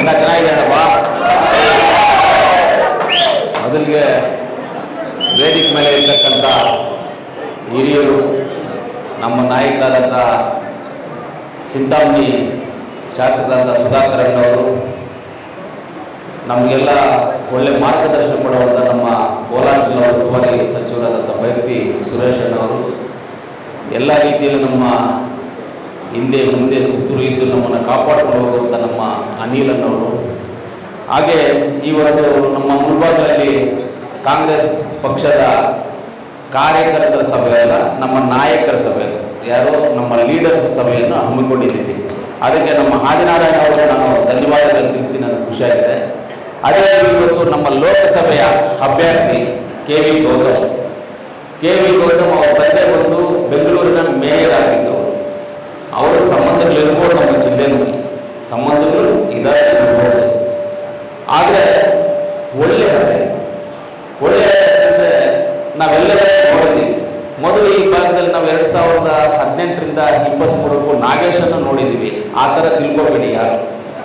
ಎಲ್ಲ ಚೆನ್ನಾಗಿದೆಯಲ್ಲಪ್ಪ ಮೊದಲಿಗೆ ವೇದಿಕೆ ಮೇಲೆ ಇರ್ತಕ್ಕಂಥ ಹಿರಿಯರು, ನಮ್ಮ ನಾಯಕರಾದಂಥ ಚಿಂತಾಮಣಿ ಶಾಸಕರಾದ ಸುಧಾಕರಣ್ಣವರು ನಮಗೆಲ್ಲ ಒಳ್ಳೆ ಮಾರ್ಗದರ್ಶನ ಕೊಡುವಂಥ ನಮ್ಮ ಕೋಲಾರ ಜಿಲ್ಲಾ ಉಸ್ತುವಾರಿ ಸಚಿವರಾದಂಥ ಬೈರ್ತಿ ಸುರೇಶ್ ಅಣ್ಣವರು, ಎಲ್ಲ ರೀತಿಯಲ್ಲೂ ನಮ್ಮ ಹಿಂದೆ ಮುಂದೆ ಸುತ್ತಲು ಇದ್ದು ನಮ್ಮನ್ನು ಕಾಪಾಡಿಕೊಂಡು ಹೋಗುವಂಥ ನಮ್ಮ ಅನಿಲ್ ಅನ್ನೋರು. ಹಾಗೆ ಇವತ್ತು ನಮ್ಮ ಮುಂಭಾಗದಲ್ಲಿ ಕಾಂಗ್ರೆಸ್ ಪಕ್ಷದ ಕಾರ್ಯಕರ್ತರ ಸಭೆ ಅಲ್ಲ, ನಮ್ಮ ನಾಯಕರ ಸಭೆ ಯಾರೋ ನಮ್ಮ ಲೀಡರ್ಸ್ ಸಭೆಯನ್ನು ಹಮ್ಮಿಕೊಂಡಿದ್ದೀವಿ. ಅದಕ್ಕೆ ನಮ್ಮ ಆದಿನಾರಾಯಣ ಅವರು ನಾನು ಧನ್ಯವಾದಗಳನ್ನು ತಿಳಿಸಿ ನನಗೆ ಖುಷಿಯಾಗಿದೆ. ಅದೇ ಇವತ್ತು ನಮ್ಮ ಲೋಕಸಭೆಯ ಅಭ್ಯರ್ಥಿ K V Gautam K V Gautam ಅವರ ತಂದೆ ಬಂದು ಬೆಂಗಳೂರಿನ ಮೇಯರ್ ಆಗಿದ್ದು ಅವರ ಸಂಬಂಧಗಳಿರ್ಬೋದು ನಮ್ಮ ಜಿಲ್ಲೆನೂ ಸಂಬಂಧಗಳು ಇದ್ದಾರೆ ಇರ್ಬೋದು ಆದರೆ ಒಳ್ಳೆಯ ಒಳ್ಳೆಯ ಅಂದರೆ ನಾವೆಲ್ಲರೂ ನೋಡಿದ್ದೀವಿ. ಮೊದಲು ಈ ಭಾಗದಲ್ಲಿ ನಾವು ಎರಡು ಸಾವಿರದ ಹದಿನೆಂಟರಿಂದ ಇಪ್ಪತ್ತ್ಮೂರಕ್ಕೂ ನಾಗೇಶನ್ನು ನೋಡಿದ್ದೀವಿ. ಆ ಥರ ತಿಳ್ಕೊಬೇಡಿ ಯಾರು.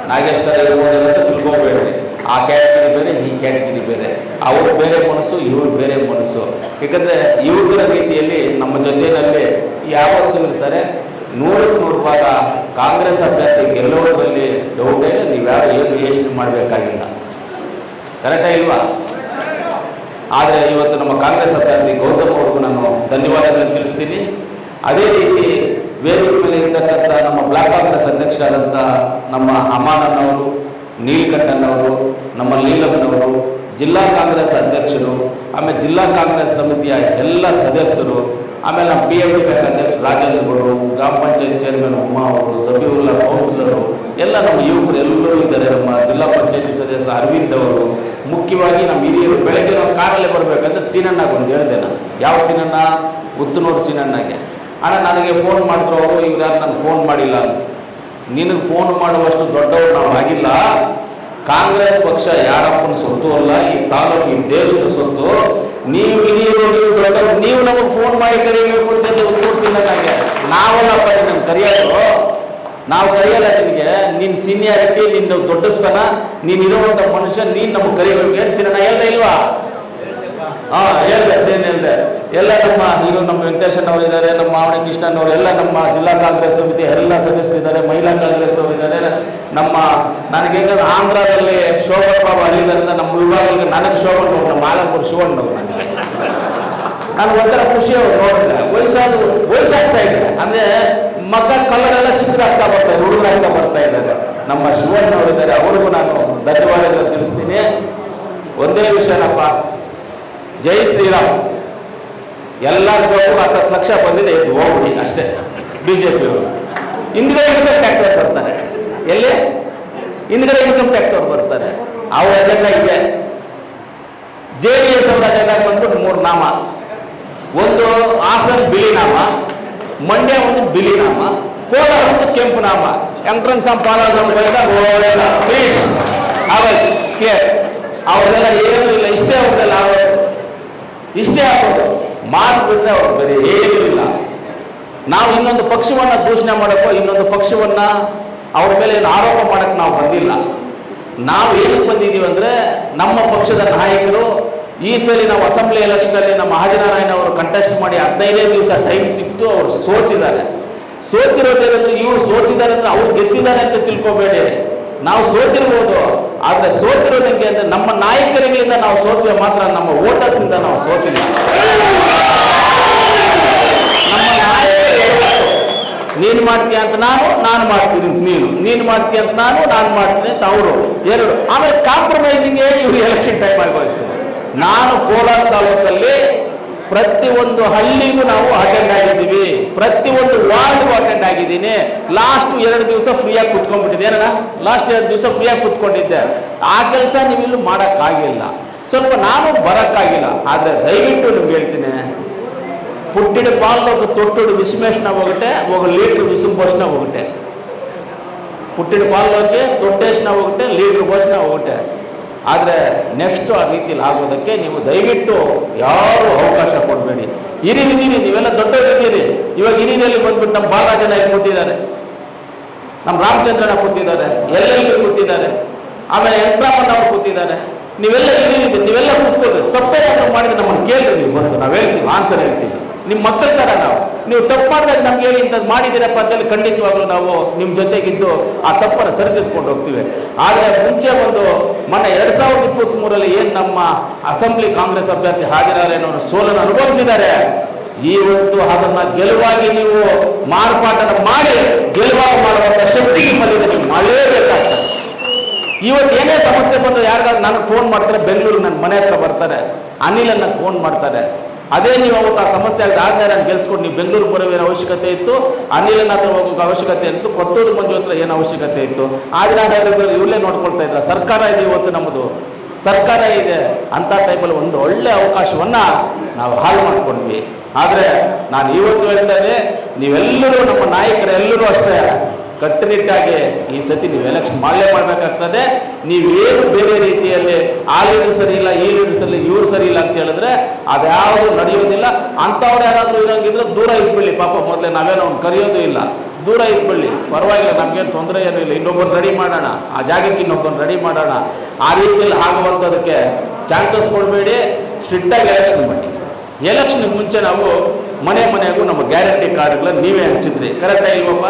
ನಾಗೇಶ್ ಥರ ಇರ್ಬೋದು ಅಂತ ತಿಳ್ಕೊಬೇಡಿ. ಆ ಕ್ಯಾಟಗರಿ ಬೇರೆ, ಈ ಕ್ಯಾಟಗರಿ ಬೇರೆ. ಅವರು ಬೇರೆ ಮನಸ್ಸು, ಇವ್ರ ಬೇರೆ ಮನಸ್ಸು. ಯಾಕಂದರೆ ಇವ್ರ ರೀತಿಯಲ್ಲಿ ನಮ್ಮ ಜೊತೆಯಲ್ಲಿ ಯಾವಾಗಲೂ ಇರ್ತಾರೆ. ನೂರಕ್ಕೆ ನೂರು ಭಾಗ ಕಾಂಗ್ರೆಸ್ ಅಭ್ಯರ್ಥಿ ಗೆಲ್ಲುವುದರಲ್ಲಿ ಡೌಟೇ ನೀವು ಯಾರು ಏನು ಯೋಚನೆ ಮಾಡಬೇಕಾಗಿಲ್ಲ. ಕರೆಕ್ಟಾ ಇಲ್ವಾ? ಆದರೆ ಇವತ್ತು ನಮ್ಮ ಕಾಂಗ್ರೆಸ್ ಅಭ್ಯರ್ಥಿ ಗೌತಮ್ ಅವ್ರಿಗೂ ನಾನು ಧನ್ಯವಾದಗಳನ್ನು ತಿಳಿಸ್ತೀನಿ. ಅದೇ ರೀತಿ ವೇದಿಕೆ ಮೇಲೆ ಇರ್ತಕ್ಕಂಥ ನಮ್ಮ ಬ್ಲಾಕ್ ಕಾಂಗ್ರೆಸ್ ಅಧ್ಯಕ್ಷರಾದಂಥ ನಮ್ಮ ಅಮಾನನ್ನವರು ನೀಲಕಂಠನವರು ನಮ್ಮ ಲೀಲಮ್ಮನವರು ಜಿಲ್ಲಾ ಕಾಂಗ್ರೆಸ್ ಅಧ್ಯಕ್ಷರು, ಆಮೇಲೆ ಜಿಲ್ಲಾ ಕಾಂಗ್ರೆಸ್ ಸಮಿತಿಯ ಎಲ್ಲ ಸದಸ್ಯರು, ಆಮೇಲೆ ನಮ್ಮ ಪಿ ಎಂ ಅಧ್ಯಕ್ಷ ರಾಜೇಂದ್ರ ಗೌಡರು ಗ್ರಾಮ ಪಂಚಾಯತ್ ಚೇರ್ಮನ್ ಉಮಾ ಅವರು ಸಬಿವುಲ್ಲಾ ಕೌನ್ಸಿಲರು ಎಲ್ಲ ನಮ್ಮ ಯುವಕರು ಎಲ್ಲರೂ ಇದ್ದಾರೆ. ನಮ್ಮ ಜಿಲ್ಲಾ ಪಂಚಾಯತಿ ಸದಸ್ಯ ಅರವಿಂದ್ ಅವರು. ಮುಖ್ಯವಾಗಿ ನಮ್ಮ ಹಿರಿಯರು ಬೆಳಗ್ಗೆ ನಾವು ಕಾರಲ್ಲೇ ಬರಬೇಕಂದ್ರೆ ಸೀನಣ್ಣಗೆ ಒಂದು ಹೇಳಿದೆ ನಾನು. ಯಾವ ಸೀನಣ್ಣ? ಉತ್ತನೂರು ಸೀನಣ್ಣಗೆ. ಅಣ್ಣ, ನನಗೆ ಫೋನ್ ಮಾಡಿದ್ರು ಅವರು ಯಾರು ನನಗೆ ಫೋನ್ ಮಾಡಿಲ್ಲ ನಿನಗೆ ಫೋನ್ ಮಾಡುವಷ್ಟು ದೊಡ್ಡವರು ನಾವು ಆಗಿಲ್ಲ. ಕಾಂಗ್ರೆಸ್ ಪಕ್ಷ ಯಾರಪ್ಪನ ಸೊತ್ತು ಅಲ್ಲ, ಈ ತಾಲೂಕು ಈ ದೇಶದ ಸೊತ್ತು. ನೀವು ಹಿರಿಯರು, ನೀವು ದೊಡ್ಡವರು ನಮಗೆ ಫೋನ್ ಮಾಡಿ ಕರೀಬೇಕು ಅಂತ ನಾವಲ್ಲಪ್ಪ ನಿನ್ನ ಕರೆಯೋದು. ನಾವು ಕರೆಯಲ್ಲ ನಿನಗೆ ನಿನ್ನ ಸೀನಿಯಾರಿಟಿ ನಿನ್ನ ದೊಡ್ಡ ಸ್ಥಾನ ನೀನು ಇರುವಂಥ ಮನುಷ್ಯ, ನೀನು ನಮಗೆ ಕರಿಬೇಕು ಏನು ಸೀನ ಹೇಳ್ದೆ ಇಲ್ವಾ? ಹಾ, ಹೇಳ್ದೆ, ಸೇನ್ ಹೇಳ್ದೆ. ಎಲ್ಲ ನಮ್ಮ ಇದು ನಮ್ಮ ವೆಂಕಟೇಶನ್ ಅವರು ಇದ್ದಾರೆ, ನಮ್ಮ ಮಾವಣಿ ಕೃಷ್ಣನ್ ಅವರು, ಎಲ್ಲ ನಮ್ಮ ಜಿಲ್ಲಾ ಕಾಂಗ್ರೆಸ್ ಸಮಿತಿ ಎಲ್ಲ ಸದಸ್ಯರು ಇದ್ದಾರೆ, ಮಹಿಳಾ ಕಾಂಗ್ರೆಸ್ ಅವರು ಇದ್ದಾರೆ. ನಮ್ಮ ನನಗೆ ಆಂಧ್ರದಲ್ಲಿ ಶೋಭನ್ ಬಾಬು ನಮ್ಮ ಮುಲ್ಬಾಗಲ್ಲಿ ನನಗೆ ಶೋಭನ್ ಬಾಬು, ನಮ್ಮ ಮಾಲಕರು ಶಿವಣ್ಣ ಅವರು ನನಗೆ. ನನಗೆ ಒಂಥರ ಖುಷಿ ಅವ್ರು ನೋಡಿದ್ರೆ. ವಯಸ್ಸಾದ ವಯಸ್ಸಾಗ್ತಾ ಇದೆ. ಅಂದ್ರೆ ಮಗ ಕಲ್ಲರೆಲ್ಲ ಚಿಕ್ಕದಾಗ್ತಾ ಬರ್ತಾ ಹುಡುಗರಾಗ್ತಾ ಬರ್ತಾ ಇದ್ದಾರೆ ನಮ್ಮ ಶಿವಣ್ಣ ಅವರಿದ್ದಾರೆ ಅವ್ರಿಗೂ ನಾನು ಧನ್ಯವಾದಗಳು ತಿಳಿಸ್ತೀನಿ. ಒಂದೇ ವಿಷಯನಪ್ಪ ಜೈ ಶ್ರೀರಾಮ್. ಎಲ್ಲ ಜೋಬು ಹತ್ತತ್ತು ಲಕ್ಷ ಬಂದಿದೆ ಹೋಗ್ಬಿಡಿ ಅಷ್ಟೇ. ಬಿಜೆಪಿ ಅವರು. ಹಿಂದ್ಗಡೆ ಇನ್ಕಮ್ ಟ್ಯಾಕ್ಸ್ ಅವ್ರು ಬರ್ತಾರೆ. ಎಲ್ಲಿ? ಹಿಂದ್ಗಡೆ ಇನ್ಕಮ್ ಟ್ಯಾಕ್ಸ್ ಅವ್ರು ಬರ್ತಾರೆ. ಅವ್ರ ಅಜೆಂಡಾ ಇದೆ. ಜೆ ಡಿ ಎಸ್ ಅವ್ರ ಅಜೆಂಡ ಬಂದ್ಬಿಟ್ಟು ಮೂರು ನಾಮ. ಒಂದು ಹಾಸನ್ ಬಿಳಿ ನಾಮ ಮಂಡ್ಯ ಒಂದು ಬಿಳಿನಾಮ, ಕೋಲಾರ ಒಂದು ಕೆಂಪು ನಾಮ. ಎಂಟ್ರನ್ಸ್ ಪ್ಲೀಸ್ ಅವರೆಲ್ಲ ಏನೂ ಇಲ್ಲ. ಇಷ್ಟೇ ಅವ್ರದೆಲ್ಲ ಆಗೋದು. ಇಷ್ಟೇ ಆಗ್ಬೋದು ಮಾತು ಬಿಟ್ಟರೆ ಅವ್ರು ಬೇರೆ ಏನೂ ಇಲ್ಲ. ನಾವು ಇನ್ನೊಂದು ಪಕ್ಷವನ್ನ ಘೋಷಣೆ ಮಾಡಕ್ಕೋ, ಇನ್ನೊಂದು ಪಕ್ಷವನ್ನ ಅವ್ರ ಮೇಲೆ ಏನು ಆರೋಪ ಮಾಡಕ್ಕೆ ನಾವು ಬಂದಿಲ್ಲ. ನಾವು ಏನಕ್ಕೆ ಬಂದಿದ್ದೀವಿ ಅಂದ್ರೆ ನಮ್ಮ ಪಕ್ಷದ ನಾಯಕರು ಈ ಸರಿ ನಾವು ಅಸೆಂಬ್ಲಿ ಎಲೆಕ್ಷನ್ ಅಲ್ಲಿ ನಮ್ಮ ಮಹಾಜನಾರಾಯಣ ಅವರು ಕಂಟೆಸ್ಟ್ ಮಾಡಿ ಹದಿನೈದೇ ದಿವಸ ಟೈಮ್ ಸಿಕ್ತು, ಅವರು ಸೋತಿದ್ದಾರೆ. ಸೋತಿರೋದೇನಂದ್ರೆ ಇವರು ಸೋತಿದ್ದಾರೆ ಅಂದ್ರೆ ಅವ್ರು ಗೆದ್ದಿದ್ದಾರೆ ಅಂತ ತಿಳ್ಕೊಬೇಡಿ. ನಾವು ಸೋತಿರ್ಬೋದು, ಆದ್ರೆ ಸೋತಿರೋದು ಹೆಂಗೆ ಅಂದ್ರೆ ನಮ್ಮ ನಾಯಕರುಗಳಿಂದ ನಾವು ಸೋತಿವೆ ಮಾತ್ರ ನಮ್ಮ ವೋಟರ್ಸ್ ಇಂದ ನಾವು ಸೋತಿಲ್ಲ. ನೀನು ಮಾಡ್ತೀಯ ಅಂತ ನಾನು ನಾನು ಮಾಡ್ತೀನಿ ನೀನು. ನೀನ್ ಮಾಡ್ತೀಯ ಅಂತ ನಾನು ನಾನು ಮಾಡ್ತೀನಿ ಅಂತ ಅವರು. ಎರಡು. ಆಮೇಲೆ ಕಾಂಪ್ರಮೈಸಿಂಗ್ ಇವ್ರು ಎಲೆಕ್ಷನ್ ಟೈಮ್ ಆಗೋಯ್ತು. ನಾನು ಕೋಲಾರ ತಾಲೂಕಲ್ಲಿ ಪ್ರತಿಯೊಂದು ಹಳ್ಳಿಗೂ ನಾವು ಅಟೆಂಡ್ ಆಗಿದ್ದೀವಿ. ಪ್ರತಿಯೊಂದು ವಾರ್ಡ್ಗೂ ಅಟೆಂಡ್ ಆಗಿದ್ದೀನಿ. ಲಾಸ್ಟ್ ಎರಡು ದಿವಸ ಫ್ರೀಯಾಗಿ ಕುತ್ಕೊಂಡ್ಬಿಟ್ಟಿದೆ ಏನಣ್ಣ? ಲಾಸ್ಟ್ ಎರಡು ದಿವಸ ಫ್ರೀಯಾಗಿ ಕುತ್ಕೊಂಡಿದ್ದೆ. ಆ ಕೆಲಸ ನೀವು ಮಾಡೋಕ್ಕಾಗಿಲ್ಲ. ಸ್ವಲ್ಪ ನಾನು ಬರೋಕ್ಕಾಗಿಲ್ಲ. ಆದರೆ ದಯವಿಟ್ಟು ನಿಮ್ಗೆ ಹೇಳ್ತೀನಿ. ಪುಟ್ಟಿಡ ಪಾಲ್ಗೆ ತೊಟ್ಟುಡು ವಿಸ್ಮೇಷನ ಹೋಗುತ್ತೆ ಒಗ ಲೀಟ್ರ್ ವಿಸಿಮ್ ಭೋಷಣ ಹೋಗುತ್ತೆ. ಪುಟ್ಟಿಡ ಪಾಲ್ಗೆ ತೊಟ್ಟೇಶನ ಹೋಗುತ್ತೆ, ಲೀಟ್ರ್ ಭೋಷಣ ಹೋಗುತ್ತೆ. ಆದರೆ ನೆಕ್ಸ್ಟ್ ಆ ರೀತಿಯಲ್ಲಿ ಆಗೋದಕ್ಕೆ ನೀವು ದಯವಿಟ್ಟು ಯಾರು ಅವಕಾಶ ಕೊಡಬೇಡಿ. ಹಿರಿದಿದ್ದೀರಿ ನೀವೆಲ್ಲ ದೊಡ್ಡವರಿದ್ದೀರಿ ಇವಾಗ ಹಿರಿಯಲ್ಲಿ ಬಂದ್ಬಿಟ್ಟು ನಮ್ಮ ಬಾಲಾಜನ ಕೂತಿದ್ದಾರೆ ನಮ್ಮ ರಾಮಚಂದ್ರನ ಕೂತಿದ್ದಾರೆ ಎಲ್ಲೆಲ್ಲಿ ಕೂತಿದ್ದಾರೆ ಆಮೇಲೆ ಯಂತ್ರಮಣ್ಣ ಅವ್ರು ಕೂತಿದ್ದಾರೆ ನೀವೆಲ್ಲ ಇರಿ ನೀವೆಲ್ಲ ಕೂತ್ಕೊಳ್ರಿ ತಪ್ಪೇ ಮಾಡಿದ್ರೆ ನಮ್ಮನ್ನು ಕೇಳ್ರಿ ನೀವು ಬಂದು. ನಾವು ಹೇಳ್ತೀವಿ, ಆನ್ಸರ್ ಹೇಳ್ತೀವಿ. ನಿಮ್ಮ ಮಕ್ಕಳ ಥರ ನಾವು. ನೀವು ತಪ್ಪು ಮಾಡಿದಾಗ ನಮ್ಗೆ ಹೇಳಿ ಇಂಥದ್ದು ಮಾಡಿದ್ದೀರಪ್ಪ ಅಂತೇಳಿ ಖಂಡಿತವಾಗ್ಲೂ ನಾವು ನಿಮ್ಮ ಜೊತೆಗಿದ್ದು ಆ ತಪ್ಪನ್ನು ಸರಿದಿದ್ಕೊಂಡು ಹೋಗ್ತೀವಿ. ಆದರೆ ಮುಂಚೆ ಒಂದು ಮೊನ್ನೆ ಎರಡು ಸಾವಿರದ ಇಪ್ಪತ್ತ್ಮೂರರಲ್ಲಿ ಏನು ನಮ್ಮ ಅಸೆಂಬ್ಲಿ ಕಾಂಗ್ರೆಸ್ ಅಭ್ಯರ್ಥಿ ಹಾಜರಾರೇನೋ ಸೋಲನ್ನು ಅನುಭವಿಸಿದ್ದಾರೆ. ಇವತ್ತು ಅದನ್ನ ಗೆಲುವಾಗಿ ನೀವು ಮಾರ್ಪಾಟನ ಮಾಡಿ ಗೆಲುವಾಗಿ ಮಾಡುವಂತ ಶಕ್ತಿ ನಿಮ್ಮಲ್ಲಿದೆ ನೀವು ಮಾಡಲೇಬೇಕಾಗ್ತದೆ. ಇವತ್ತು ಏನೇ ಸಮಸ್ಯೆ ಬಂದು ಯಾರಿಗಾದ್ರು ನನಗೆ ಫೋನ್ ಮಾಡ್ತಾರೆ, ಬೆಂಗಳೂರು ನನ್ನ ಮನೆ ಹತ್ರ ಬರ್ತಾರೆ. ಅನಿಲನ್ನ ಫೋನ್ ಮಾಡ್ತಾರೆ. ಅದೇ ನೀವು ಅವತ್ತು ಆ ಸಮಸ್ಯೆ ಆಗಿದೆ ಆದ್ರೆ ನಾನು ಗೆಲ್ಸ್ಕೊಂಡು ನೀವು ಬೆಂಗಳೂರು ಪರವೇನ ಅವಶ್ಯಕತೆ ಇತ್ತು? ಅನಿಲನ ಹತ್ರ ಹೋಗೋಕೆ ಅವಶ್ಯಕತೆ ಇತ್ತು? ಕೊತ್ತೂರು ಮಂಜು ಹತ್ರ ಏನು ಅವಶ್ಯಕತೆ ಇತ್ತು? ಆದರೆ ನಾನು ನೋಡ್ಕೊಳ್ತಾ ಇದ್ರ. ಸರ್ಕಾರ ಇದೆ ಇವತ್ತು ನಮ್ಮದು. ಸರ್ಕಾರ ಇದೆ ಅಂತ ಟೈಮಲ್ಲಿ ಒಂದು ಒಳ್ಳೆ ಅವಕಾಶವನ್ನ ನಾವು ಹಾಳು ಮಾಡ್ಕೊಂಡ್ವಿ. ಆದರೆ ನಾನು ಇವತ್ತು ಹೇಳ್ತೇನೆ, ನೀವೆಲ್ಲರೂ ನಮ್ಮ ನಾಯಕರೆಲ್ಲರೂ ಅಷ್ಟೇ ಕಟ್ಟುನಿಟ್ಟಾಗಿ ಈ ಸತಿ ನೀವು ಎಲೆಕ್ಷನ್ ಮಾಡಲೇ ಮಾಡಬೇಕಾಗ್ತದೆ. ನೀವೇನು ಬೇರೆ ರೀತಿಯಲ್ಲಿ ಆ ಲೀಡರ್ ಸರಿ ಇಲ್ಲ ಈ ಲೀಡರ್ ಸರಿ ಇಲ್ಲ ಇವ್ರು ಸರಿ ಇಲ್ಲ ಅಂತ ಹೇಳಿದ್ರೆ ಅದ್ಯಾವುದು ನಡೆಯೋದಿಲ್ಲ ಅಂಥವ್ರು ಯಾರಾದರೂ ಇರೋಂಗಿದ್ರೆ ದೂರ ಇಟ್ಬಿಡಿ ಪಾಪ ಮೊದಲೇ ನಾವೇನೋ ಅವ್ನು ಕರೆಯೋದು ಇಲ್ಲ. ದೂರ ಇಟ್ಬಿಡಿ ಪರವಾಗಿಲ್ಲ, ನಮ್ಗೇನು ತೊಂದರೆ ಏನೂ ಇಲ್ಲ. ಇನ್ನೊಬ್ಬರು ರೆಡಿ ಮಾಡೋಣ. ಆ ಜಾಗಕ್ಕೆ ಇನ್ನೊಬ್ಬರು ರೆಡಿ ಮಾಡೋಣ. ಆ ರೀತಿಯಲ್ಲಿ ಆಗುವಂಥದಕ್ಕೆ ಚಾನ್ಸಸ್ ಕೊಡಬೇಡಿ. ಸ್ಟ್ರಿಕ್ಟಾಗಿ ಎಲೆಕ್ಷನ್ ಮಾಡಿ ಎಲೆಕ್ಷನ್ ಮುಂಚೆ ನಾವು ಮನೆ ಮನೆಗೂ ನಮ್ಮ ಗ್ಯಾರಂಟಿ ಕಾರ್ಡ್ಗಳನ್ನ ನೀವೇ ಹಂಚಿದ್ರಿ. ಕರೆಕ್ಟಾ ಇಲ್ವಪ್ಪ?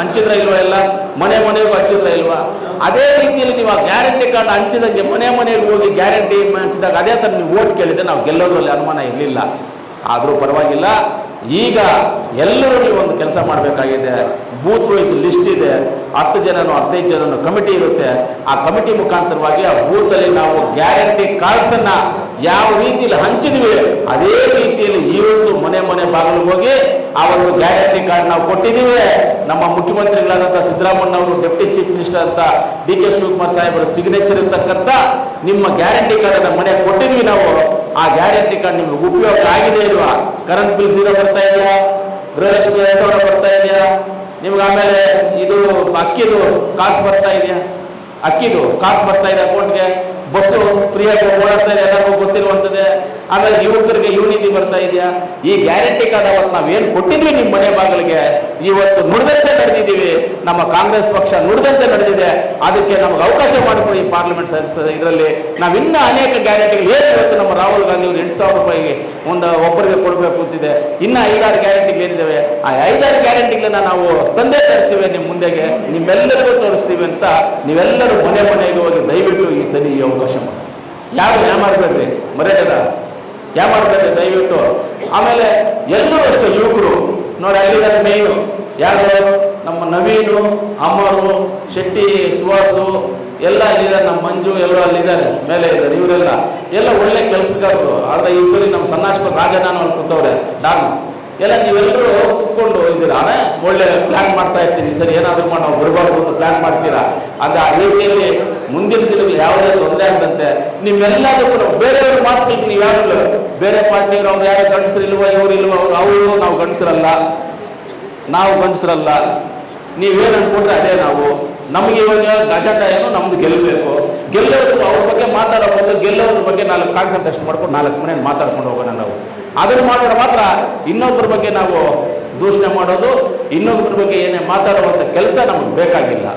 ಹಂಚಿದ್ರ ಇಲ್ವಾ ಎಲ್ಲ? ಮನೆ ಮನೆಗೂ ಹಂಚಿದ್ರ ಇಲ್ವಾ? ಅದೇ ರೀತಿಯಲ್ಲಿ ನೀವು ಆ ಗ್ಯಾರಂಟಿ ಕಾರ್ಡ್ ಹಂಚಿದಂಗೆ ಮನೆ ಮನೆಗೆ ಹೋಗಿ ಗ್ಯಾರಂಟಿ ಹಂಚಿದಾಗ ಅದೇ ಥರ ನೀವು ಓಟ್ ಕೇಳಿದ್ರೆ ನಾವು ಗೆಲ್ಲೋದ್ರಲ್ಲಿ ಅನುಮಾನ ಇರಲಿಲ್ಲ. ಆದರೂ ಪರವಾಗಿಲ್ಲ. ಈಗ ಎಲ್ಲರೂ ನೀವು ಒಂದು ಕೆಲಸ ಮಾಡಬೇಕಾಗಿದೆ. ಬೂತ್ ವೈಸ್ ಲಿಸ್ಟ್ ಇದೆ. ಹತ್ತು ಜನನೋ, ಹದಿನೈದು ಜನನೋ ಕಮಿಟಿ ಇರುತ್ತೆ. ಆ ಕಮಿಟಿ ಮುಖಾಂತರವಾಗಿ ಆ ಬೂತಲ್ಲಿ ನಾವು ಗ್ಯಾರಂಟಿ ಕಾರ್ಡ್ಸನ್ನು ಯಾವ ರೀತಿಯಲ್ಲಿ ಹಂಚಿದ್ವಿ, ಅದೇ ರೀತಿಯಲ್ಲಿ ಇವತ್ತು ಮನೆ ಮನೆ ಬಾಗಿಲು ಹೋಗಿ ಆ ಒಂದು ಗ್ಯಾರಂಟಿ ಕಾರ್ಡ್ ನಾವು ಕೊಟ್ಟಿದ್ದೀವಿ. ನಮ್ಮ ಮುಖ್ಯಮಂತ್ರಿಗಳಾದಂಥ ಸಿದ್ದರಾಮಯ್ಯ ಅವರು ಡೆಪ್ಟಿ ಚೀಫ್ ಮಿನಿಸ್ಟರ್ ಅಂತ ಡಿ ಕೆ ಶಿವಕುಮಾರ್ ಸಾಹೇಬರ ಸಿಗ್ನೇಚರ್ ಇರ್ತಕ್ಕಂಥ ನಿಮ್ಮ ಗ್ಯಾರಂಟಿ ಕಾರ್ಡ್ ಮನೆ ಕೊಟ್ಟಿದ್ವಿ ನಾವು. ಆ ಗ್ಯಾರಂಟಿ ಕಾರ್ಡ್ ನಿಮ್ಗೆ ಉಪಯೋಗ ಆಗಿದೆ ಇಲ್ವಾ? ಕರೆಂಟ್ ಬಿಲ್ ಜೀರೋ ಬರ್ತಾ ಇದೆಯಾ? ಗೃಹಲಕ್ಷ್ಮಿ ಎರಡು ಸಾವಿರ ಬರ್ತಾ ಇದೆಯಾ? ನಿಮ್ಗೆ ಆಮೇಲೆ ಇದು ಅಕ್ಕಿದು ಕಾಸು ಬರ್ತಾ ಇದೆಯಾ? ಅಕ್ಕಿದು ಕಾಸು ಬರ್ತಾ ಇದೆ ಅಕೌಂಟ್ಗೆ ಬಸ್ಸು ಫ್ರೀಯಾಗಿ ಓಡಾಡ್ತಾರೆ ಎಲ್ಲರಿಗೂ ಗೊತ್ತಿರುವಂಥದ್ದೇ ಆಮೇಲೆ ಯುವಕರಿಗೆ ಯೂನಿಟಿ ಬರ್ತಾ ಇದೆಯಾ? ಈ ಗ್ಯಾರಂಟಿ ಕಾರ್ಡ್ ಅವತ್ತು ನಾವೇನು ಕೊಟ್ಟಿದ್ವಿ ನಿಮ್ಮ ಮನೆ ಬಾಗಿಲಿಗೆ? ಇವತ್ತು ನುಡಿದಂತೆ ನಡೆದಿದ್ದೀವಿ. ನಮ್ಮ ಕಾಂಗ್ರೆಸ್ ಪಕ್ಷ ನುಡಿದಂತೆ ನಡೆದಿದೆ. ಅದಕ್ಕೆ ನಮ್ಗೆ ಅವಕಾಶ ಮಾಡಿಕೊಡಿ ಪಾರ್ಲಿಮೆಂಟ್ ಇದರಲ್ಲಿ. ನಾವು ಇನ್ನೂ ಅನೇಕ ಗ್ಯಾರಂಟಿಗಳು ಏನು ಇವತ್ತು ನಮ್ಮ ರಾಹುಲ್ ಗಾಂಧಿ ಅವರು ಎಂಟು ಸಾವಿರ ರೂಪಾಯಿಗೆ ಒಂದು ಒಬ್ಬರಿಗೆ ಕೊಡಬೇಕು ಅಂತಿದೆ. ಇನ್ನು ಐದಾರು ಗ್ಯಾರಂಟಿಗಳು ಏನಿದ್ದಾವೆ ಆ ಐದಾರು ಗ್ಯಾರಂಟಿಗಳನ್ನ ನಾವು ತಂದೆ ತರ್ತೀವಿ ನಿಮ್ಮ ಮುಂದೆಗೆ. ನಿಮ್ಮೆಲ್ಲರಿಗೂ ತೋರಿಸ್ತೀವಿ ಅಂತ ನೀವೆಲ್ಲರೂ ಮನೆ ಮನೆಗೆ ಹೋಗಿ ದಯವಿಟ್ಟು ಈ ಸರಿ ಈ ಅವಕಾಶ ಮಾಡಿ. ಯಾರು ಯಾಮಾರ್ಬೇಡ್ರಿ ಮರ್ಯಾದ ಯಾಮಾರ್ಬೇಡ್ರಿ ದಯವಿಟ್ಟು. ಆಮೇಲೆ ಎಲ್ಲರೂ ಅಷ್ಟೇ ಯುವಕರು. ನೋಡಿ ಅಲ್ಲಿದ್ದಾರೆ ಮೇಯ್ನು ಯಾರು? ನಮ್ಮ ನವೀನು, ಅಮರು, ಶೆಟ್ಟಿ, ಸುಹಾಸು, ಎಲ್ಲ ಅಲ್ಲಿದ್ದಾರೆ. ನಮ್ಮ ಮಂಜು ಎಲ್ಲ ಅಲ್ಲಿದ್ದಾರೆ. ಮೇಲೆ ಇದ್ದಾರೆ. ಇವರೆಲ್ಲ. ಎಲ್ಲ ಒಳ್ಳೆ ಕೆಲಸಗಾರರು. ಆದ್ರೆ ಈ ಸರಿ ನಮ್ಮ ಸಣ್ಣಾಶ್ವರ ರಾಜ ನಾನು ಅಲ್ಲಿ ಕೂತವ್ರೆ. ನಾನು ಎಲ್ಲ ನೀವೆಲ್ಲರೂ ಕುತ್ಕೊಂಡು ಇದ್ದೀರಾ ಒಳ್ಳೆ ಪ್ಲಾನ್ ಮಾಡ್ತಾ ಇರ್ತೀನಿ. ಸರಿ ಏನಾದರೂ ಮಾಡಿ ನಾವು ಬರಬಾರ್ದು ಅಂತ ಪ್ಲಾನ್ ಮಾಡ್ತೀರಾ? ಅಂದ್ರೆ ಆ ರೀತಿಯಲ್ಲಿ ಮುಂದಿನ ದಿನಗಳು ಯಾವುದೇ ತೊಂದರೆ ಆಗದಂತೆ ಕೂಡ ಬೇರೆಯವ್ರ ಮಾತುಗಳಿಗೆ ನೀವು ಯಾರು ಬೇರೆ ಪಾರ್ಟಿಯವರು ಅವ್ರು ಯಾರು ಗಂಡಸರು ಇಲ್ವ, ಇವ್ರು ಇಲ್ವ, ಅವ್ರು ಅವರು ನಾವು ಗಂಡಸರಲ್ಲ. ನಾವು ಗಂಡಸರಲ್ಲ. ನೀವೇನು ಅನ್ಕೊಂಡ್ರೆ ಅದೇ ನಾವು. ನಮಗೆ ಇವಾಗ ಅಜೆಂಡ ಏನು? ನಮ್ದು ಗೆಲ್ಲಬೇಕು. ಗೆಲ್ಲೋದ್ರ ಅವ್ರ ಬಗ್ಗೆ ಮಾತಾಡೋದು ಗೆಲ್ಲೋದ್ರ ಬಗ್ಗೆ ನಾಲ್ಕು ಕಾನ್ಸಂಟ್ರೇಷನ್ ಮಾಡ್ಕೊಂಡು ನಾಲ್ಕು ಮನೆ ಮಾತಾಡ್ಕೊಂಡು ಹೋಗೋಣ ನಾವು. ಅದನ್ನು ಮಾಡಿದ್ರೆ ಮಾತ್ರ ಇನ್ನೊಬ್ಬರ ಬಗ್ಗೆ ನಾವು ದೂಷಣೆ ಮಾಡೋದು, ಇನ್ನೊಬ್ಬರ ಬಗ್ಗೆ ಏನೇ ಮಾತಾಡುವಂಥ ಕೆಲಸ ನಮಗೆ ಬೇಕಾಗಿಲ್ಲ.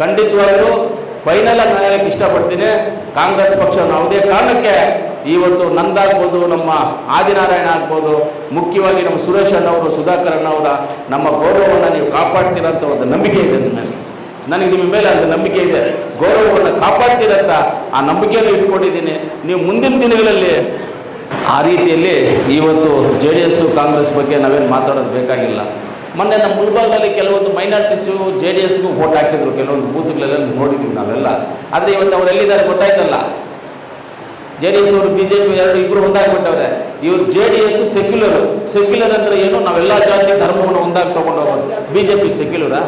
ಖಂಡಿತವಾಗಲೂ ಫೈನಲ್ ಆಗಿ ನಾನು ಹೇಳಕ್ಕೆ ಇಷ್ಟಪಡ್ತೀನಿ. ಕಾಂಗ್ರೆಸ್ ಪಕ್ಷ ಯಾವುದೇ ಕಾರಣಕ್ಕೆ ಇವತ್ತು ನಂದಾಗ್ಬೋದು, ನಮ್ಮ ಆದಿನಾರಾಯಣ ಆಗ್ಬೋದು, ಮುಖ್ಯವಾಗಿ ನಮ್ಮ ಸುರೇಶ್ ಅಣ್ಣವರು ಸುಧಾಕರ್ ಅಣ್ಣವರ ನಮ್ಮ ಗೌರವವನ್ನು ನೀವು ಕಾಪಾಡ್ತೀರಂತ ಒಂದು ನಂಬಿಕೆ ಇದೆ ನಿಮ್ಮಲ್ಲಿ ನನಗೆ ನಿಮ್ಮ ಮೇಲೆ ಅದು ನಂಬಿಕೆ ಇದೆ. ಗೌರವವನ್ನು ಕಾಪಾಡ್ತೀರಂತ ಆ ನಂಬಿಕೆಯನ್ನು ಇಟ್ಕೊಂಡಿದ್ದೀನಿ. ನೀವು ಮುಂದಿನ ದಿನಗಳಲ್ಲಿ ಆ ರೀತಿಯಲ್ಲಿ ಇವತ್ತು ಜೆ ಡಿ ಎಸ್ಸು ಕಾಂಗ್ರೆಸ್ ಬಗ್ಗೆ ನಾವೇನು ಮಾತಾಡೋದು ಬೇಕಾಗಿಲ್ಲ. ಮೊನ್ನೆ ನಮ್ಮ ಮುಳ್ಬಾಗಲ್ಲಿ ಕೆಲವೊಂದು ಮೈನಾರಿಟೀಸು ಜೆ ಡಿ ಎಸ್ಗೂ ವೋಟ್ ಹಾಕಿದ್ರು. ಕೆಲವೊಂದು ಬೂತ್ಗಳೆಲ್ಲ ನೋಡಿದ್ದೀವಿ ನಾವೆಲ್ಲ. ಆದರೆ ಇವತ್ತು ಅವ್ರು ಎಲ್ಲಿದ್ದಾರೆ ಗೊತ್ತಾಯ್ತಲ್ಲ? ಜೆ ಡಿ ಎಸ್ ಅವರು ಬಿ ಜೆ ಪಿ ಎರಡು ಇಬ್ಬರು ಒಂದಾಗ್ಬಿಟ್ಟವ್ರೆ. ಇವರು J D S secular secular ಅಂದ್ರೆ ಏನು? ನಾವೆಲ್ಲ ಜಾತಿ ಧರ್ಮವನ್ನು ಒಂದಾಗಿ ತಗೊಂಡು ಹೋಗೋದು ಬಿ ಜೆ ಪಿ ಸೆಕ್ಯುಲರಾ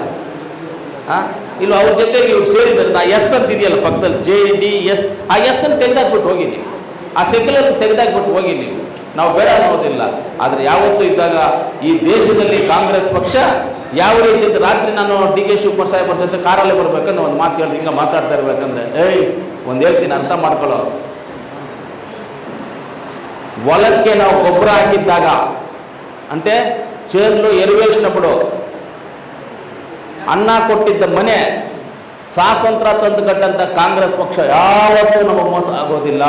ಇಲ್ಲ ಅವ್ರ ಜೊತೆಗೆ ಇವ್ರು ಸೇರಿದ್ರೆ ನಾ ಎಸ್ ಅಂತ ಇದೆಯಲ್ಲ ಪಕ್ಕದಲ್ಲಿ. J D S. ಆ ಎಸ್ ಅನ್ನು ತೆಗೆದಾಕ್ಬಿಟ್ಟು ಹೋಗಿ ನೀವು ಆ ಸೆಕ್ಯುಲರ್ ತೆಗೆದಾಕ್ಬಿಟ್ಟು ಹೋಗಿ ನೀವು. ನಾವು ಬೇಡ ಅನ್ನೋದಿಲ್ಲ. ಆದರೆ ಯಾವತ್ತೂ ಇದ್ದಾಗ ಈ ದೇಶದಲ್ಲಿ ಕಾಂಗ್ರೆಸ್ ಪಕ್ಷ ಯಾವ ರೀತಿ ರಾತ್ರಿ ನಾನು ಡಿ ಕೆ ಶಿವಕುಮಾರ್ ಸಾಹೇಬ್ರ ಜೊತೆ ಕಾರಲ್ಲಿ ಬರ್ಬೇಕಂದ್ರೆ ಒಂದು ಮಾತು ಹೇಳಿ ಹಿಂಗೆ ಮಾತಾಡ್ತಾ ಇರ್ಬೇಕಂದ್ರೆ, ಏಯ್, ಒಂದು ಹೇಳ್ತೀನಿ, ಅರ್ಥ ಮಾಡ್ಕೊಳ್ಳೋ. ಹೊಲಕ್ಕೆ ನಾವು ಗೊಬ್ಬರ ಹಾಕಿದ್ದಾಗ, ಅಂತೆ, ಚೇರ್ಲು ಎರಿವೇಶನ ಬಿಡು ಅನ್ನ ಕೊಟ್ಟಿದ್ದ ಮನೆ, ಸ್ವಾತಂತ್ರ್ಯ ತಂದುಕಟ್ಟಂತ ಕಾಂಗ್ರೆಸ್ ಪಕ್ಷ ಯಾವತ್ತೂ ನಮಗೆ ಮೋಸ ಆಗೋದಿಲ್ಲ.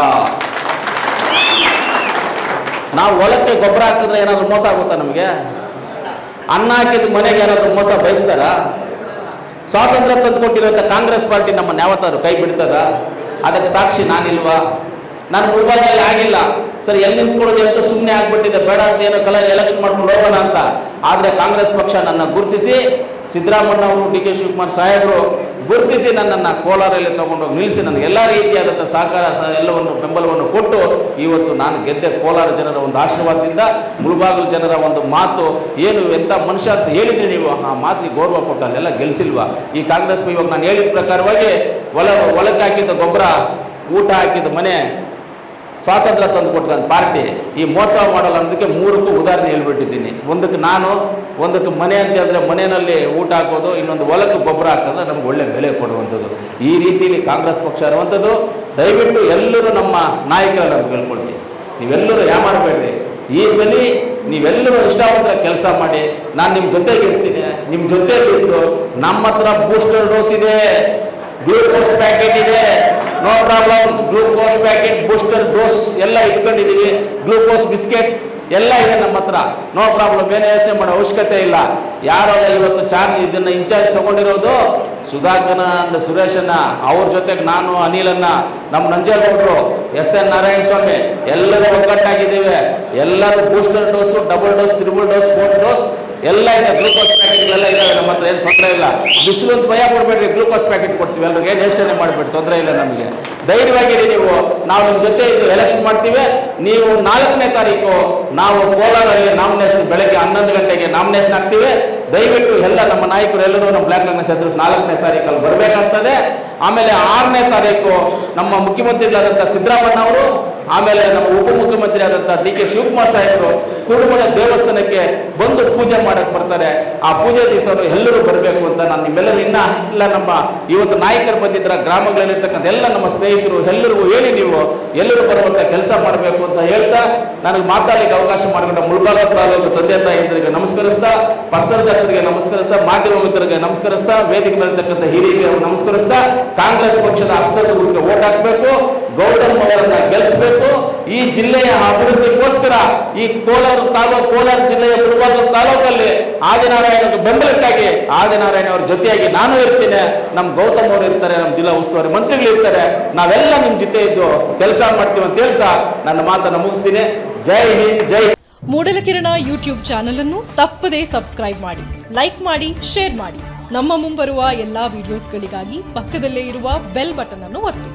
ನಾವು ಹೊಲಕ್ಕೆ ಗೊಬ್ಬರ ಹಾಕಿದ್ರೆ ಏನಾದರೂ ಮೋಸ ಆಗುತ್ತಾ ನಮಗೆ? ಅನ್ನ ಹಾಕಿದ ಮನೆಗೆ ಏನಾದರೂ ಮೋಸ ಬಯಸ್ತಾರ? ಸ್ವಾತಂತ್ರ್ಯ ತಂದುಕೊಟ್ಟಿರೋಂಥ ಕಾಂಗ್ರೆಸ್ ಪಾರ್ಟಿ ನಮ್ಮನ್ನು ಯಾವತ್ತಾದ್ರು ಕೈ ಬಿಡ್ತದ ಅದಕ್ಕೆ ಸಾಕ್ಷಿ ನಾನಿಲ್ವಾ? ನಾನು ಮುಳುಬಾಗಿಲಲ್ಲಿ ಆಗಿಲ್ಲ. ಸರಿ, ಎಲ್ಲಿ ನಿಂತ್ಕೊಳ್ಳೋದು? ಅಂತ ಸುಮ್ಮನೆ ಆಗ್ಬಿಟ್ಟಿದೆ? ಬೇಡ ಅಂತ ಏನೋ ಕಲ ಎಲೆಕ್ಷನ್ ಮಾಡ್ಕೊಂಡು ಹೋಗೋಣ ಅಂತ. ಆದರೆ ಕಾಂಗ್ರೆಸ್ ಪಕ್ಷ ನನ್ನ ಗುರುತಿಸಿ ಸಿದ್ದರಾಮಣ್ಣ ಅವರು ಡಿ ಕೆ ಶಿವಕುಮಾರ್ ಸಾಹೇಬರು ಗುರುತಿಸಿ ನನ್ನನ್ನು ಕೋಲಾರಲ್ಲಿ ತಗೊಂಡೋಗಿ ನಿಲ್ಲಿಸಿ ನನಗೆ ಎಲ್ಲ ರೀತಿಯಾದಂಥ ಸಹಕಾರ ಸಹ ಎಲ್ಲವನ್ನು, ಬೆಂಬಲವನ್ನು ಕೊಟ್ಟು ಇವತ್ತು ನಾನು ಗೆದ್ದೆ. ಕೋಲಾರ ಜನರ ಒಂದು ಆಶೀರ್ವಾದದಿಂದ ಮುಳುಬಾಗಿಲು ಜನರ ಒಂದು ಮಾತು, ಏನು ಎಂಥ ಮನುಷ್ಯ ಅಂತ ಹೇಳಿದ್ರಿ ನೀವು, ಆ ಮಾತಿಗೆ ಗೌರವ ಕೊಟ್ಟು ಅಲ್ಲೆಲ್ಲ ಗೆಲ್ಲಿಸಿಲ್ವಾ ಈ ಕಾಂಗ್ರೆಸ್ ಇವಾಗ ನಾನು ಹೇಳಿದ ಪ್ರಕಾರವಾಗಿ ಹೊಲ ಹೊಲಕ್ಕೆ ಹಾಕಿದ್ದ ಗೊಬ್ಬರ, ಊಟ ಹಾಕಿದ ಮನೆ ಸ್ವಾತಂತ್ರ್ಯ ತಂದು ಕೊಟ್ಕೊಂಡ ಪಾರ್ಟಿ ಈ ಮೋಸ ಮಾಡಲ್ಲ ಅನ್ನೋದಕ್ಕೆ ಮೂರಕ್ಕೂ ಉದಾಹರಣೆ ಹೇಳ್ಬಿಟ್ಟಿದ್ದೀನಿ. ಒಂದಕ್ಕೆ ನಾನು, ಒಂದಕ್ಕೆ ಮನೆ ಅಂತ ಹೇಳಿದ್ರೆ ಮನೆಯಲ್ಲಿ ಊಟ ಹಾಕೋದು, ಇನ್ನೊಂದು ಹೊಲಕ್ಕೆ ಗೊಬ್ಬರ ಹಾಕೋದು, ನಮ್ಗೆ ಒಳ್ಳೆ ಬೆಲೆ ಕೊಡುವಂಥದ್ದು. ಈ ರೀತಿಯಲ್ಲಿ ಕಾಂಗ್ರೆಸ್ ಪಕ್ಷ ಇರುವಂಥದ್ದು, ದಯವಿಟ್ಟು ಎಲ್ಲರೂ ನಮ್ಮ ನಾಯಕರನ್ನು ನಾವು ಕೇಳ್ಕೊಳ್ತೀವಿ. ನೀವೆಲ್ಲರೂ ಯಾಮಾಡಬೇಡ್ರಿ ಈ ಸಲ ನೀವೆಲ್ಲರೂ ಇಷ್ಟವಂತ ಕೆಲಸ ಮಾಡಿ, ನಾನು ನಿಮ್ಮ ಜೊತೆಗೆ ಇರ್ತೀನಿ ನಿಮ್ಮ ಜೊತೆಯಲ್ಲಿ ಇದ್ದು ನಮ್ಮ ಹತ್ರ ಬೂಸ್ಟರ್ ಡೋಸ್ ಇದೆ ಗ್ಲೂಕೋಸ್ ಪ್ಯಾಕೆಟ್ ಇದೆ. No problem glucose packet booster dose ಎಲ್ಲ ಇಟ್ಕೊಂಡಿದ್ದೀವಿ ಗ್ಲೂಕೋಸ್ ಬಿಸ್ಕೆಟ್ ಎಲ್ಲ ಇದೆ ನಮ್ಮ ಹತ್ರ. ನೋ ಪ್ರಾಬ್ಲಮ್ ಏನು ಯೋಚನೆ ಮಾಡೋ ಅವಶ್ಯಕತೆ ಇಲ್ಲ. ಯಾರೋ ಇವತ್ತು ಚಾರ್ಜ್ ಇದನ್ನ ಇನ್ಚಾರ್ಜ್ ತಗೊಂಡಿರೋದು ಸುಧಾಕರ್ನ ಅಂಡ್ ಸುರೇಶನ್ನ ಅವ್ರ ಜೊತೆಗೆ ನಾನು, ಅನಿಲನ್ನ. ನಮ್ಮ ನಂಜೇಗೌಡರು, ಎಸ್ ಎನ್ ನಾರಾಯಣ ಸ್ವಾಮಿ, ಎಲ್ಲರೂ ಒಗ್ಗಟ್ಟಾಗಿದ್ದೀವಿ. ಎಲ್ಲರೂ booster dose double dose triple dose four dose ಎಲ್ಲ ಇದೆ ಗ್ಲೂಕೋಸ್ ಪ್ಯಾಕೆಟ್ಗಳೆಲ್ಲ ಇದಾವೆ, ನಮ್ಮ ಹತ್ರ ಏನು ತೊಂದರೆ ಇಲ್ಲ. ಬಿಸಿಲು ಭಯ ಕೊಡಬೇಡ್ರಿ ಗ್ಲೂಕೋಸ್ ಪ್ಯಾಕೆಟ್ ಕೊಡ್ತೀವಿ. ಎಲ್ಲರಿಗೆ ಯೋಚನೆ ಮಾಡಬೇಡಿ, ತೊಂದರೆ ಇಲ್ಲ ನಮಗೆ. ಧೈರ್ಯವಾಗಿರಿ ನೀವು. ನಾವು ನಿಮ್ಮ ಜೊತೆ ಇದು ಎಲೆಕ್ಷನ್ ಮಾಡ್ತೀವಿ. ನೀವು ನಾಲ್ಕನೇ ತಾರೀಕು ನಾವು ಕೋಲಾರಲ್ಲಿ ನಾಮಿನೇಷನ್ ಬೆಳಗ್ಗೆ ಹನ್ನೊಂದು ಗಂಟೆಗೆ ನಾಮಿನೇಷನ್ ಆಗ್ತೀವಿ ದಯವಿಟ್ಟು ಎಲ್ಲ ನಮ್ಮ ನಾಯಕರು ಎಲ್ಲರೂ ನಮ್ಮ ಬ್ಲಾಕ್ ಕಾಂಗ್ರೆಸ್ ಎದುರು ನಾಲ್ಕನೇ ತಾರೀಕಲ್ಲಿ ಬರಬೇಕಾಗ್ತದೆ. ಆಮೇಲೆ ಆರನೇ ತಾರೀಕು ನಮ್ಮ ಮುಖ್ಯಮಂತ್ರಿಗಳಾದಂಥ ಸಿದ್ದರಾಮಣ್ಣ ಅವರು, ಆಮೇಲೆ ನಮ್ಮ ಉಪಮುಖ್ಯಮಂತ್ರಿ ಆದಂಥ ಡಿ ಕೆ ಶಿವಕುಮಾರ್ ಸಾಹೇಬರು ಕುರುಮನ ದೇವಸ್ಥಾನಕ್ಕೆ ಬಂದು ಪೂಜೆ ಮಾಡಕ್ಕೆ ಬರ್ತಾರೆ. ಆ ಪೂಜೆ ದಿವಸ ಎಲ್ಲರೂ ಬರಬೇಕು ಅಂತ ನಾನು ನಿಮ್ಮೆಲ್ಲರೂ ಇಲ್ಲ ನಮ್ಮ ಇವತ್ತು ನಾಯಕರು ಬಂದಿದ್ರ ಗ್ರಾಮಗಳಲ್ಲಿರ್ತಕ್ಕಂಥ ಎಲ್ಲ ನಮ್ಮ ಸ್ನೇಹಿತರು ಎಲ್ಲರಿಗೂ ಹೇಳಿ ನೀವು ಎಲ್ಲರೂ ಬರುವಂತ ಕೆಲಸ ಮಾಡಬೇಕು ಅಂತ ಹೇಳ್ತಾ ನನಗೆ ಮಾತಾಡಲಿಕ್ಕೆ ಅವಕಾಶ ಮಾಡಿಕೊಂಡ ಮುಳ್ಬಾಗ ತಾಲೂಕು ತಂದೆ ತಾಯಿಯರಿಗೆ ನಮಸ್ಕರಿಸ್ತಾ ಪತ್ರಕರ್ತರಿಗೆ ನಮಸ್ಕರಿಸ್ತಾ, ಮಾಧ್ಯಮ ಮಿತ್ರರಿಗೆ ನಮಸ್ಕರಿಸ್ತಾ, ವೇದಿಕೆ ಬರತಕ್ಕಂಥ ಹಿರಿಯರಿಗೆ ನಮಸ್ಕರಿಸ್ತಾ, ಕಾಂಗ್ರೆಸ್ ಪಕ್ಷದ ಹಸ್ತದವರಿಗೆ ಓಟ್ ಹಾಕಬೇಕು. ಗೌತಮ್ ಅವರನ್ನ ಗೆಲ್ಲಿಸಬೇಕು ಈ ಜಿಲ್ಲೆಯ ಅಭಿವೃದ್ಧಿಗೋಸ್ಕರ ಈ ಕೋಲಾರ ತಾಲೂಕು ಕೋಲಾರ ಜಿಲ್ಲೆಯ ಮುಳಬಾಗ ತಾಲೂಕಲ್ಲಿ ಆದಿನಾರಾಯಣ ಬೆಂಬಲಕ್ಕಾಗಿ ಆದಿನಾರಾಯಣ ಅವರ ಜೊತೆಯಾಗಿ ನಾನು ಇರ್ತೀನಿ. ನಮ್ಮ ಗೌತಮ್ ಅವರು ಇರ್ತಾರೆ ನಮ್ಮ ಜಿಲ್ಲಾ ಉಸ್ತುವಾರಿ ಮಂತ್ರಿಗಳು ಇರ್ತಾರೆ. ನಾವೆಲ್ಲ ನಿಮ್ಮ ಜೊತೆ ಇದ್ದು ಕೆಲಸ ಮಾಡ್ತೀವಿ ಅಂತ ಹೇಳ್ತಾ ನನ್ನ ಮಾತನ್ನು ಮುಗಿಸ್ತೀನಿ. ಜೈ ಹಿಂದ್, ಜೈ ಮೂಡಲಕಿರಣ ಯೂಟ್ಯೂಬ್ ಚಾನೆಲ್ ಅನ್ನು ತಪ್ಪದೇ ಸಬ್ಸ್ಕ್ರೈಬ್ ಮಾಡಿ, ಲೈಕ್ ಮಾಡಿ, ಶೇರ್ ಮಾಡಿ. ನಮ್ಮ ಮುಂಬರುವ ಎಲ್ಲಾ ವಿಡಿಯೋಸ್ಗಳಿಗಾಗಿ ಪಕ್ಕದಲ್ಲೇ ಇರುವ ಬೆಲ್ ಬಟನ್ ಅನ್ನು ಒತ್ತಿ.